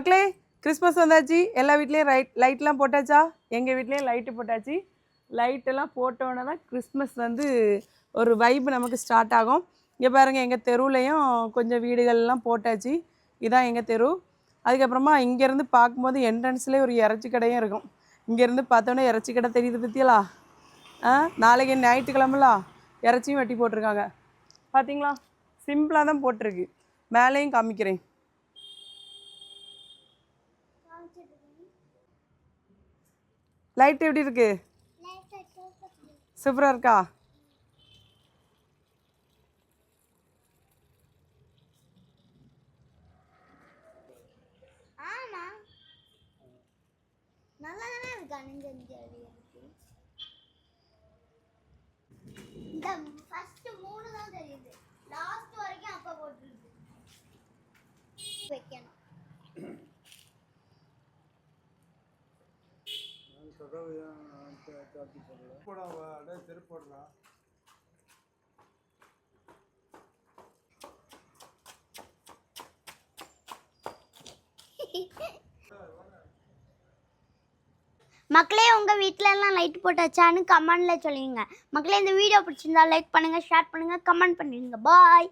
மக்களே கிறிஸ்மஸ் வந்தாச்சு. எல்லா வீட்லேயும் ரைட் லைட்லாம் போட்டாச்சா? எங்கள் வீட்லேயும் லைட்டு போட்டாச்சு. லைட்டெல்லாம் போட்டோன்னே தான் கிறிஸ்மஸ் வந்து ஒரு வைப் நமக்கு ஸ்டார்ட் ஆகும். இங்கே பாருங்கள் எங்கள் தெருவுலையும் கொஞ்சம் வீடுகள்லாம் போட்டாச்சு. இதான் எங்கள் தெரு. அதுக்கப்புறமா இங்கேருந்து பார்க்கும்போது என்ட்ரன்ஸ்லேயே ஒரு இறைச்சி கடையும் இருக்கும். இங்கேருந்து பார்த்தோன்னே இறைச்சி கடை தெரியுது பற்றியலா ஆ நாளைக்கு ஞாயிற்றுக்கிழமலா இறைச்சியும் வெட்டி போட்டிருக்காங்க. பார்த்தீங்களா சிம்பிளாக தான் போட்டிருக்கு. மேலேயும் காமிக்கிறேன். லைட் எப்படி இருக்கு? சூப்பராக இருக்கா? ஆமா. நல்லா தானே இருக்கு அணிஞ்சு இருக்கு? இந்த ஃபர்ஸ்ட் மூணு தான் திருப்படலாம் மக்களே உங்கள் வீட்டிலலாம் லைட் போட்டாச்சான்னு கமெண்டில் சொல்லிடுங்க மக்களே இந்த வீடியோ பிடிச்சிருந்தா லைக் பண்ணுங்கள் ஷேர் பண்ணுங்கள் கமெண்ட் பண்ணிடுங்க. பாய்